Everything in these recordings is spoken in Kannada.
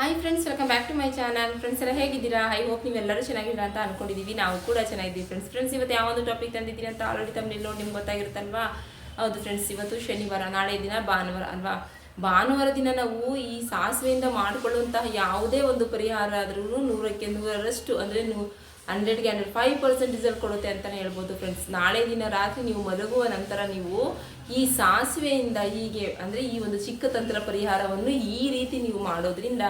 Hi friends welcome back to my channel friends ಎಲ್ಲ ಹೇಗಿದ್ದೀರಾ? ಐ ಹೋಪ್ ನೀವೆಲ್ಲರೂ ಚೆನ್ನಾಗಿದ್ದೀರಾ ಅಂತ ಅನ್ಕೊಂಡಿದ್ದೀವಿ ನಾವು ಕೂಡ ಚೆನ್ನಾಗಿದ್ದೀವಿ ಫ್ರೆಂಡ್ಸ್ ಫ್ರೆಂಡ್ಸ್ ಇವತ್ತು ಯಾವೊಂದು ಟಾಪಿಕ್ ತಂದಿದ್ದೀರಿ ಅಂತ ಆಲ್ರೆಡಿ ತಮ್ಮಲ್ಲಿ ನೋಡಿ ನಿಮ್ಗೆ ಗೊತ್ತಾಗಿರುತ್ತಲ್ವಾ? ಹೌದು ಫ್ರೆಂಡ್ಸ್ ಇವತ್ತು ಶನಿವಾರ, ನಾಳೆ ದಿನ ಭಾನುವಾರ ಅಲ್ವಾ? ಭಾನುವಾರ ದಿನ ನಾವು ಈ ಸಾಸಿವೆಯಿಂದ ಮಾಡಿಕೊಳ್ಳುವಂತಹ ಯಾವುದೇ ಒಂದು ಪರಿಹಾರ ಆದ್ರೂ ನೂರಕ್ಕೆ ನೂರರಷ್ಟು ಅಂದರೆ ನೀವು ಹಂಡ್ರೆಡ್ಗೆ ಹಂಡ್ರೆಡ್ ಫೈವ್ ಪರ್ಸೆಂಟ್ ರಿಸಲ್ಟ್ ಕೊಡುತ್ತೆ ಅಂತಲೇ ಹೇಳ್ಬೋದು ಫ್ರೆಂಡ್ಸ್. ನಾಳೆ ದಿನ ರಾತ್ರಿ ನೀವು ಮಲಗುವ ನಂತರ ನೀವು ಈ ಸಾಸಿವೆಯಿಂದ ಹೀಗೆ, ಅಂದರೆ ಈ ಒಂದು ಚಿಕ್ಕ ತಂತ್ರ ಪರಿಹಾರವನ್ನು ಈ ರೀತಿ ನೀವು ಮಾಡೋದ್ರಿಂದ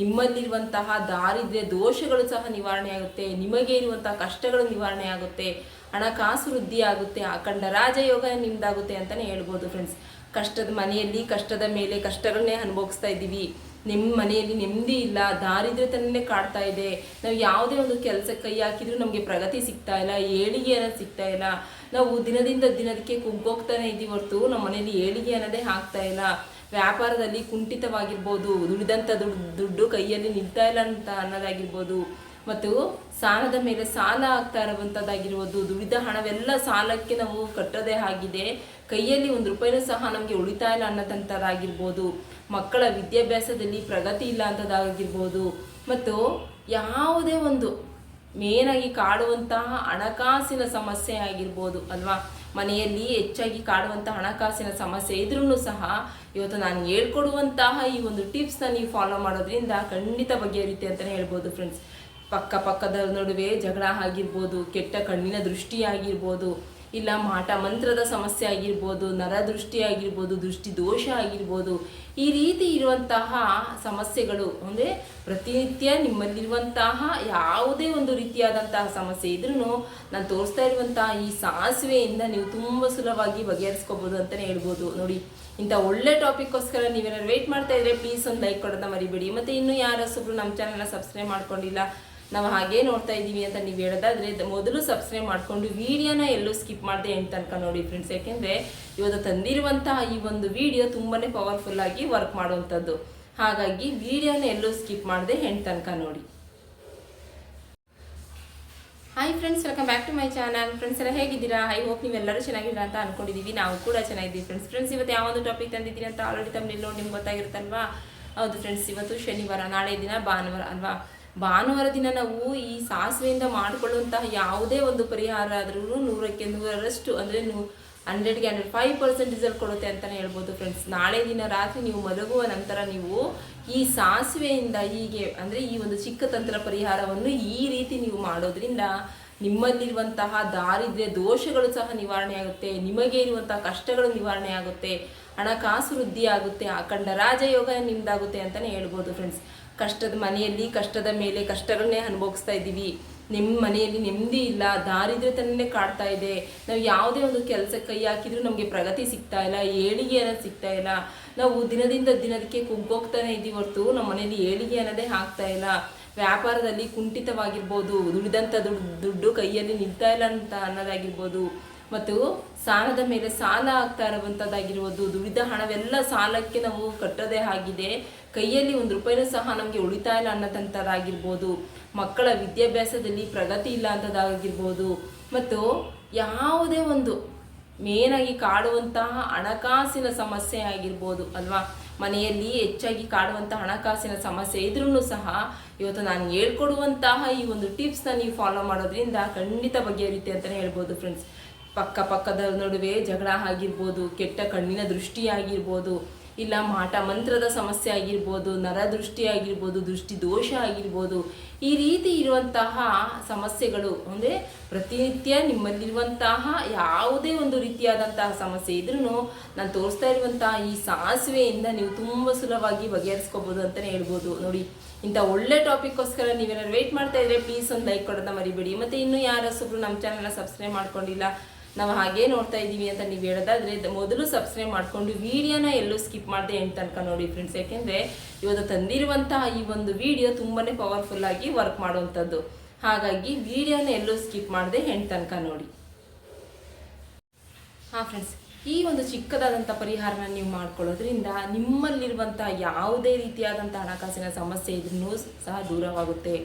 ನಿಮ್ಮಲ್ಲಿರುವಂತಹ ದಾರಿದ್ರ್ಯ ದೋಷಗಳು ಸಹ ನಿವಾರಣೆ ಆಗುತ್ತೆ, ನಿಮಗೆ ಇರುವಂತಹ ಕಷ್ಟಗಳು ನಿವಾರಣೆ ಆಗುತ್ತೆ, ಹಣಕಾಸು ವೃದ್ಧಿ ಆಗುತ್ತೆ, ಅಖಂಡ ರಾಜಯೋಗ ನಿಮ್ದಾಗುತ್ತೆ ಅಂತಲೇ ಹೇಳ್ಬೋದು ಫ್ರೆಂಡ್ಸ್. ಕಷ್ಟದ ಮನೆಯಲ್ಲಿ, ಕಷ್ಟದ ಮೇಲೆ ಕಷ್ಟಗಳನ್ನೇ ಅನುಭವಿಸ್ತಾ ಇದ್ದೀವಿ. ನಿಮ್ಮ ಮನೆಯಲ್ಲಿ ನೆಮ್ಮದಿ ಇಲ್ಲ ದಾರಿದ್ರ್ಯತನೇ ಕಾಡ್ತಾ ಇದೆ. ನಾವು ಯಾವುದೇ ಒಂದು ಕೆಲಸ ಕೈ ಹಾಕಿದ್ರು ನಮಗೆ ಪ್ರಗತಿ ಸಿಗ್ತಾ ಇಲ್ಲ, ಏಳಿಗೆ ಅನ್ನೋದು ಸಿಗ್ತಾ ಇಲ್ಲ. ನಾವು ದಿನದಿಂದ ದಿನದಕ್ಕೆ ಕುಗ್ಗೋಗ್ತಾನೆ ಇದ್ದೀವಿ ಹೊರತು ನಮ್ಮ ಮನೆಯಲ್ಲಿ ಏಳಿಗೆ ಅನ್ನೋದೇ ಆಗ್ತಾ ಇಲ್ಲ. ವ್ಯಾಪಾರದಲ್ಲಿ ಕುಂಠಿತವಾಗಿರ್ಬೋದು ದುಡಿದಂಥ ದುಡ್ಡು ದುಡ್ಡು ಕೈಯಲ್ಲಿ ನಿಲ್ತಾ ಇಲ್ಲ ಅಂತ ಅನ್ನೋದಾಗಿರ್ಬೋದು. ಮತ್ತು ಸಾಲದ ಮೇಲೆ ಸಾಲ ಆಗ್ತಾ ಇರುವಂಥದ್ದಾಗಿರ್ಬೋದು ದುಡಿದ ಹಣವೆಲ್ಲ ಸಾಲಕ್ಕೆ ನಾವು ಕಟ್ಟದೇ ಆಗಿದೆ. ಕೈಯಲ್ಲಿ ಒಂದು ರೂಪಾಯಿನೂ ಸಹ ನಮಗೆ ಉಳಿತಾಯ ಇಲ್ಲ ಅನ್ನೋದಂಥದ್ದಾಗಿರ್ಬೋದು ಮಕ್ಕಳ ವಿದ್ಯಾಭ್ಯಾಸದಲ್ಲಿ ಪ್ರಗತಿ ಇಲ್ಲ ಅಂಥದ್ದಾಗಿರ್ಬೋದು ಮತ್ತು ಯಾವುದೇ ಒಂದು ಮೇನಾಗಿ ಕಾಡುವಂತಹ ಹಣಕಾಸಿನ ಸಮಸ್ಯೆ ಆಗಿರ್ಬೋದು ಅಲ್ವಾ? ಮನೆಯಲ್ಲಿ ಹೆಚ್ಚಾಗಿ ಕಾಡುವಂತಹ ಹಣಕಾಸಿನ ಸಮಸ್ಯೆ ಇದ್ರೂ ಸಹ ಇವತ್ತು ನಾನು ಹೇಳ್ಕೊಡುವಂತಹ ಈ ಒಂದು ಟಿಪ್ಸ್ನ ನೀವು ಫಾಲೋ ಮಾಡೋದ್ರಿಂದ ಖಂಡಿತ ಬಗೆಹರಿಯುತ್ತೆ ಅಂತಲೇ ಹೇಳ್ಬೋದು ಫ್ರೆಂಡ್ಸ್ ಪಕ್ಕ ಪಕ್ಕದ ನಡುವೆ ಜಗಳ ಆಗಿರ್ಬೋದು, ಕೆಟ್ಟ ಕಣ್ಣಿನ ದೃಷ್ಟಿ ಆಗಿರ್ಬೋದು, ಇಲ್ಲ ಮಾಟ ಮಂತ್ರದ ಸಮಸ್ಯೆ ಆಗಿರ್ಬೋದು ನರದೃಷ್ಟಿ ಆಗಿರ್ಬೋದು, ದೃಷ್ಟಿ ದೋಷ ಆಗಿರ್ಬೋದು, ಈ ರೀತಿ ಇರುವಂತಹ ಸಮಸ್ಯೆಗಳು, ಅಂದರೆ ಪ್ರತಿನಿತ್ಯ ನಿಮ್ಮಲ್ಲಿರುವಂತಹ ಯಾವುದೇ ಒಂದು ರೀತಿಯಾದಂತಹ ಸಮಸ್ಯೆ ಇದ್ರೂ ನಾನು ತೋರಿಸ್ತಾ ಇರುವಂತಹ ಈ ಸಾಸಿವೆಯಿಂದ ನೀವು ತುಂಬ ಸುಲಭವಾಗಿ ಬಗೆಹರಿಸ್ಕೋಬೋದು ಅಂತಲೇ ಹೇಳ್ಬೋದು. ನೋಡಿ, ಇಂಥ ಒಳ್ಳೆ ಟಾಪಿಕ್ಗೋಸ್ಕರ ನೀವೇನಾದ್ರು ವೆಯ್ಟ್ ಮಾಡ್ತಾ ಇದ್ರೆ ಪ್ಲೀಸ್ ಒಂದು ಲೈಕ್ ಕೊಡೋದನ್ನ ಮರಿಬೇಡಿ. ಮತ್ತು ಇನ್ನೂ ಯಾರಸೊಬ್ರು ನಮ್ಮ ಚಾನಲ್ನ ಸಬ್ಸ್ಕ್ರೈಬ್ ಮಾಡ್ಕೊಂಡಿಲ್ಲ ನಾವು ಹಾಗೇ ನೋಡ್ತಾ ಇದ್ದೀವಿ ಅಂತ ನೀವು ಹೇಳೋದಾದ್ರೆ ಮೊದಲು ಸಬ್ಸ್ಕ್ರೈಬ್ ಮಾಡಿಕೊಂಡು ವಿಡಿಯೋನ ಎಲ್ಲೂ ಸ್ಕಿಪ್ ಮಾಡಿದೆ ಎಂಟು ತನಕ ನೋಡಿ ಫ್ರೆಂಡ್ಸ್ ಯಾಕೆಂದರೆ ಇವತ್ತು ತಂದಿರುವಂತಹ ಈ ಒಂದು ವಿಡಿಯೋ ತುಂಬಾ ಪವರ್ಫುಲ್ ಆಗಿ ವರ್ಕ್ ಮಾಡುವಂಥದ್ದು. ಹಾಗಾಗಿ ವಿಡಿಯೋನ ಎಲ್ಲೂ ಸ್ಕಿಪ್ ಮಾಡಿದೆ ಎಂಟು ತನಕ ನೋಡಿ. Hi friends welcome back to my channel friends ಎಲ್ಲ ಹೇಗಿದ್ದೀರಾ? ಐ ಹೋಪ್ ನೀವೆಲ್ಲರೂ ಚೆನ್ನಾಗಿದ್ದೀರಾ ಅಂತ ಅನ್ಕೊಂಡಿದ್ದೀವಿ. ನಾವು ಕೂಡ ಚೆನ್ನಾಗಿದ್ದೀವಿ ಫ್ರೆಂಡ್ಸ್ ಫ್ರೆಂಡ್ಸ್ ಇವತ್ತು ಯಾವೊಂದು ಟಾಪಿಕ್ ತಂದಿದ್ದೀನಿ ಅಂತ ಆಲ್ರೆಡಿ ತಮ್ಮ ನೋಡಿ ನಿಮ್ಗೆ ಗೊತ್ತಾಗಿರುತ್ತಲ್ವಾ? ಹೌದು ಫ್ರೆಂಡ್ಸ್ ಇವತ್ತು ಶನಿವಾರ, ನಾಳೆ ದಿನ ಭಾನುವಾರ ಅಲ್ವಾ? ಭಾನುವಾರ ದಿನ ನಾವು ಈ ಸಾಸಿವೆಯಿಂದ ಮಾಡಿಕೊಳ್ಳುವಂತಹ ಯಾವುದೇ ಒಂದು ಪರಿಹಾರ ಆದ್ರೂ ನೂರಕ್ಕೆ ನೂರರಷ್ಟು, ಅಂದರೆ ನೂ, ಹಂಡ್ರೆಡ್ಗೆ ಹಂಡ್ರೆಡ್ ಫೈವ್ ಪರ್ಸೆಂಟ್ ರಿಸಲ್ಟ್ ಕೊಡುತ್ತೆ ಅಂತಲೇ ಹೇಳ್ಬೋದು ಫ್ರೆಂಡ್ಸ್ ನಾಳೆ ದಿನ ರಾತ್ರಿ ನೀವು ಮಲಗುವ ನಂತರ ನೀವು ಈ ಸಾಸಿವೆಯಿಂದ ಹೀಗೆ, ಅಂದರೆ ಈ ಒಂದು ಚಿಕ್ಕ ತಂತ್ರ ಪರಿಹಾರವನ್ನು ಈ ರೀತಿ ನೀವು ಮಾಡೋದ್ರಿಂದ ನಿಮ್ಮಲ್ಲಿರುವಂತಹ ದಾರಿದ್ರ್ಯ ದೋಷಗಳು ಸಹ ನಿವಾರಣೆ ಆಗುತ್ತೆ, ನಿಮಗೆ ಇರುವಂತಹ ಕಷ್ಟಗಳು ನಿವಾರಣೆ ಆಗುತ್ತೆ, ಹಣಕಾಸು ವೃದ್ಧಿ ಆಗುತ್ತೆ, ಅಖಂಡ ರಾಜಯೋಗ ನಿಮ್ದಾಗುತ್ತೆ ಅಂತಲೇ ಹೇಳ್ಬೋದು ಫ್ರೆಂಡ್ಸ್ ಕಷ್ಟದ ಮನೆಯಲ್ಲಿ, ಕಷ್ಟದ ಮೇಲೆ ಕಷ್ಟಗಳನ್ನೇ ಅನುಭವಿಸ್ತಾ ಇದ್ದೀವಿ. ನಿಮ್ಮ ಮನೆಯಲ್ಲಿ ನೆಮ್ಮದಿ ಇಲ್ಲ ದಾರಿದ್ರ್ಯತನೇ ಕಾಡ್ತಾ ಇದೆ. ನಾವು ಯಾವುದೇ ಒಂದು ಕೆಲಸ ಕೈ ಹಾಕಿದ್ರು ನಮಗೆ ಪ್ರಗತಿ ಸಿಗ್ತಾ ಇಲ್ಲ, ಏಳಿಗೆ ಅನ್ನೋದು ಸಿಗ್ತಾ ಇಲ್ಲ. ನಾವು ದಿನದಿಂದ ದಿನದಕ್ಕೆ ಕುಗ್ಗೋಗ್ತಾನೆ ಇದ್ದೀವಿ ಹೊರತು ನಮ್ಮ ಮನೆಯಲ್ಲಿ ಏಳಿಗೆ ಅನ್ನೋದೇ ಆಗ್ತಾ ಇಲ್ಲ. ವ್ಯಾಪಾರದಲ್ಲಿ ಕುಂಠಿತವಾಗಿರ್ಬೋದು ದುಡಿದಂಥ ದುಡ್ಡು ದುಡ್ಡು ಕೈಯಲ್ಲಿ ನಿಲ್ತಾ ಇಲ್ಲ ಅಂತ ಅನ್ನೋದಾಗಿರ್ಬೋದು. ಮತ್ತು ಸಾಲದ ಮೇಲೆ ಸಾಲ ಆಗ್ತಾ ಇರುವಂಥದ್ದಾಗಿರ್ಬೋದು ದುಡಿದ ಹಣವೆಲ್ಲ ಸಾಲಕ್ಕೆ ನಾವು ಕಟ್ಟದೇ ಆಗಿದೆ. ಕೈಯಲ್ಲಿ ಒಂದು ರೂಪಾಯಿನೂ ಸಹ ನಮಗೆ ಉಳಿತಾಯ ಇಲ್ಲ ಅನ್ನೋದಂಥದ್ದಾಗಿರ್ಬೋದು ಮಕ್ಕಳ ವಿದ್ಯಾಭ್ಯಾಸದಲ್ಲಿ ಪ್ರಗತಿ ಇಲ್ಲ ಅಂಥದ್ದಾಗಿರ್ಬೋದು ಮತ್ತು ಯಾವುದೇ ಒಂದು ಮೇನಾಗಿ ಕಾಡುವಂತಹ ಹಣಕಾಸಿನ ಸಮಸ್ಯೆ ಆಗಿರ್ಬೋದು, ಅಲ್ವಾ? ಮನೆಯಲ್ಲಿ ಹೆಚ್ಚಾಗಿ ಕಾಡುವಂತಹ ಹಣಕಾಸಿನ ಸಮಸ್ಯೆ ಇದ್ರೂ ಸಹ ಇವತ್ತು ನಾನು ಹೇಳ್ಕೊಡುವಂತಹ ಈ ಒಂದು ಟಿಪ್ಸ್ನ ನೀವು ಫಾಲೋ ಮಾಡೋದ್ರಿಂದ ಖಂಡಿತ ಬಗೆಹರಿಯುತ್ತೆ ಅಂತಲೇ ಹೇಳ್ಬೋದು ಫ್ರೆಂಡ್ಸ್ ಪಕ್ಕ ಪಕ್ಕದ ನಡುವೆ ಜಗಳ ಆಗಿರ್ಬೋದು, ಕೆಟ್ಟ ಕಣ್ಣಿನ ದೃಷ್ಟಿ ಆಗಿರ್ಬೋದು, ಇಲ್ಲ ಮಾಟ ಮಂತ್ರದ ಸಮಸ್ಯೆ ಆಗಿರ್ಬೋದು ನರದೃಷ್ಟಿ ಆಗಿರ್ಬೋದು, ದೃಷ್ಟಿ ದೋಷ ಆಗಿರ್ಬೋದು, ಈ ರೀತಿ ಇರುವಂತಹ ಸಮಸ್ಯೆಗಳು, ಅಂದರೆ ಪ್ರತಿನಿತ್ಯ ನಿಮ್ಮಲ್ಲಿರುವಂತಹ ಯಾವುದೇ ಒಂದು ರೀತಿಯಾದಂತಹ ಸಮಸ್ಯೆ ಇದ್ರೂ ನಾನು ತೋರಿಸ್ತಾ ಇರುವಂತಹ ಈ ಸಾಸಿವೆಯಿಂದ ನೀವು ತುಂಬ ಸುಲಭವಾಗಿ ಬಗೆಹರಿಸ್ಕೋಬೋದು ಅಂತಲೇ ಹೇಳ್ಬೋದು. ನೋಡಿ, ಇಂಥ ಒಳ್ಳೆ ಟಾಪಿಕ್ಗೋಸ್ಕರ ನೀವೇನಾದ್ರು ವೆಯ್ಟ್ ಮಾಡ್ತಾ ಇದ್ರೆ ಪ್ಲೀಸ್ ಒಂದು ಲೈಕ್ ಕೊಡೋದನ್ನ ಮರಿಬೇಡಿ. ಮತ್ತು ಇನ್ನೂ ಯಾರಸೊಬ್ರು ನಮ್ಮ ಚಾನಲ್ನ ಸಬ್ಸ್ಕ್ರೈಬ್ ಮಾಡ್ಕೊಂಡಿಲ್ಲ ನಾವು ಹಾಗೆ ನೋಡ್ತಾ ಇದ್ದೀವಿ ಅಂತ ನೀವು ಹೇಳೋದಾದ್ರೆ ಮೊದಲು ಸಬ್ಸ್ಕ್ರೈಬ್ ಮಾಡಿಕೊಂಡು ವಿಡಿಯೋನ ಎಲ್ಲೂ ಸ್ಕಿಪ್ ಮಾಡದೆ ಎಂಟು ತನಕ ನೋಡಿ ಫ್ರೆಂಡ್ಸ್ ಯಾಕೆಂದರೆ ಇವತ್ತು ತಂದಿರುವಂತಹ ಈ ಒಂದು ವಿಡಿಯೋ ತುಂಬಾ ಪವರ್ಫುಲ್ ಆಗಿ ವರ್ಕ್ ಮಾಡುವಂಥದ್ದು. ಹಾಗಾಗಿ ವಿಡಿಯೋನ ಎಲ್ಲೂ ಸ್ಕಿಪ್ ಮಾಡದೆ ಎಂಟು ತನಕ ನೋಡಿ. ಹಾಂ ಫ್ರೆಂಡ್ಸ್ ಈ ಒಂದು ಚಿಕ್ಕದಾದಂಥ ಪರಿಹಾರನ ನೀವು ಮಾಡ್ಕೊಳ್ಳೋದ್ರಿಂದ ನಿಮ್ಮಲ್ಲಿರುವಂಥ ಯಾವುದೇ ರೀತಿಯಾದಂಥ ಹಣಕಾಸಿನ ಸಮಸ್ಯೆ ಇದ್ರೂ ಸಹ ದೂರವಾಗುತ್ತೆ.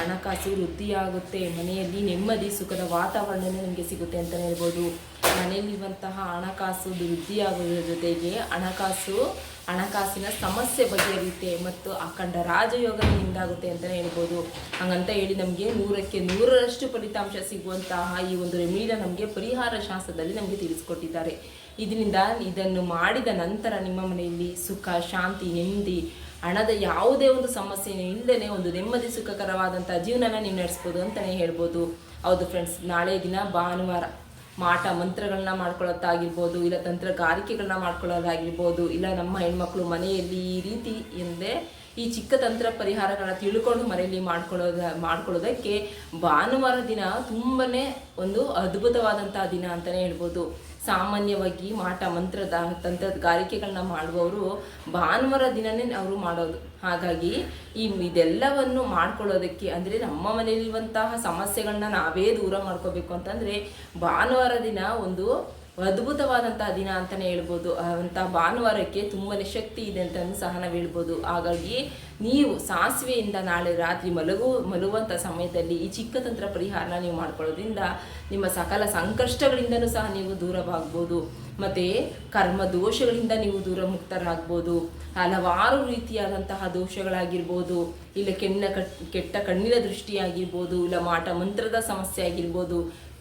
ಹಣಕಾಸು ವೃದ್ಧಿಯಾಗುತ್ತೆ. ಮನೆಯಲ್ಲಿ ನೆಮ್ಮದಿ, ಸುಖದ ವಾತಾವರಣ ನಿಮಗೆ ಸಿಗುತ್ತೆ ಅಂತಲೇ ಹೇಳ್ಬೋದು. ಮನೆಯಲ್ಲಿರುವಂತಹ ಹಣಕಾಸು ವೃದ್ಧಿಯಾಗುವುದರ ಜೊತೆಗೆ ಹಣಕಾಸು, ಹಣಕಾಸಿನ ಸಮಸ್ಯೆ ಬಗೆಹರಿಯುತ್ತೆ ಮತ್ತು ಅಖಂಡ ರಾಜಯೋಗ ಹಿಂದಾಗುತ್ತೆ ಅಂತಲೇ ಹೇಳ್ಬೋದು. ಹಂಗಂತ ಹೇಳಿ ನಮಗೆ ನೂರಕ್ಕೆ ನೂರರಷ್ಟು ಫಲಿತಾಂಶ ಸಿಗುವಂತಹ ಈ ಒಂದು ರೆಮಿಡಿನ ನಮಗೆ ಪರಿಹಾರ ಶಾಸ್ತ್ರದಲ್ಲಿ ನಮಗೆ ತಿಳಿಸ್ಕೊಟ್ಟಿದ್ದಾರೆ. ಇದರಿಂದ ಇದನ್ನು ಮಾಡಿದ ನಂತರ ನಿಮ್ಮ ಮನೆಯಲ್ಲಿ ಸುಖ, ಶಾಂತಿ, ನೆಮ್ಮದಿ, ಹಣದ ಯಾವುದೇ ಒಂದು ಸಮಸ್ಯೆ ಇಲ್ಲದೇ ಒಂದು ನೆಮ್ಮದಿ ಸುಖಕರವಾದಂಥ ಜೀವನನ ನೀವು ನಡೆಸ್ಬೋದು ಅಂತಲೇ ಹೇಳ್ಬೋದು. ಹೌದು ಫ್ರೆಂಡ್ಸ್ ನಾಳೆ ದಿನ ಭಾನುವಾರ ಮಾಟ ಮಂತ್ರಗಳನ್ನ ಮಾಡ್ಕೊಳ್ಳೋದಾಗಿರ್ಬೋದು, ಇಲ್ಲ ತಂತ್ರಗಾರಿಕೆಗಳನ್ನ ಮಾಡ್ಕೊಳ್ಳೋದಾಗಿರ್ಬೋದು, ಇಲ್ಲ ನಮ್ಮ ಹೆಣ್ಮಕ್ಳು ಮನೆಯಲ್ಲಿ ಈ ರೀತಿ ಎಂದೇ ಈ ಚಿಕ್ಕ ತಂತ್ರ ಪರಿಹಾರಗಳನ್ನ ತಿಳ್ಕೊಂಡು ಮನೆಯಲ್ಲಿ ಮಾಡ್ಕೊಳ್ಳೋದ, ಮಾಡ್ಕೊಳ್ಳೋದಕ್ಕೆ ಭಾನುವಾರ ದಿನ ತುಂಬನೇ ಒಂದು ಅದ್ಭುತವಾದಂತಹ ದಿನ ಅಂತಲೇ ಹೇಳ್ಬೋದು. ಸಾಮಾನ್ಯವಾಗಿ ಮಾಟ, ಮಂತ್ರದ ತಂತ್ರಗಾರಿಕೆಗಳನ್ನ ಮಾಡುವವರು ಭಾನುವಾರ ದಿನನೇ ಅವರು ಮಾಡೋದು. ಹಾಗಾಗಿ ಈ ಇದೆಲ್ಲವನ್ನು ಮಾಡ್ಕೊಳ್ಳೋದಕ್ಕೆ ಅಂದರೆ ನಮ್ಮ ಮನೆಯಲ್ಲಿರುವಂತಹ ಸಮಸ್ಯೆಗಳನ್ನ ನಾವೇ ದೂರ ಮಾಡ್ಕೋಬೇಕು ಅಂತಂದರೆ ಭಾನುವಾರ ದಿನ ಒಂದು ಅದ್ಭುತವಾದಂತಹ ದಿನ ಅಂತಲೇ ಹೇಳ್ಬೋದು. ಅಂತ ಭಾನುವಾರಕ್ಕೆ ತುಂಬನೇ ಶಕ್ತಿ ಇದೆ ಅಂತ ಸಹ ನಾವು ಹೇಳ್ಬೋದು. ಹಾಗಾಗಿ ನೀವು ಸಾಸಿವೆಯಿಂದ ನಾಳೆ ರಾತ್ರಿ ಮಲಗು ಮಲಗುವಂಥ ಸಮಯದಲ್ಲಿ ಈ ಚಿಕ್ಕ ತಂತ್ರ ಪರಿಹಾರನ ನೀವು ಮಾಡ್ಕೊಳ್ಳೋದ್ರಿಂದ ನಿಮ್ಮ ಸಕಲ ಸಂಕಷ್ಟಗಳಿಂದನೂ ಸಹ ನೀವು ದೂರವಾಗ್ಬೋದು. ಮತ್ತು ಕರ್ಮ ದೋಷಗಳಿಂದ ನೀವು ದೂರ ಮುಕ್ತರಾಗ್ಬೋದು ಹಲವಾರು ರೀತಿಯಾದಂತಹ ದೋಷಗಳಾಗಿರ್ಬೋದು. ಇಲ್ಲ ಕೆಣ್ಣ ಕಟ್, ಕೆಟ್ಟ ಕಣ್ಣಿನ ದೃಷ್ಟಿಯಾಗಿರ್ಬೋದು. ಇಲ್ಲ ಮಾಟ ಮಂತ್ರದ ಸಮಸ್ಯೆ ಆಗಿರ್ಬೋದು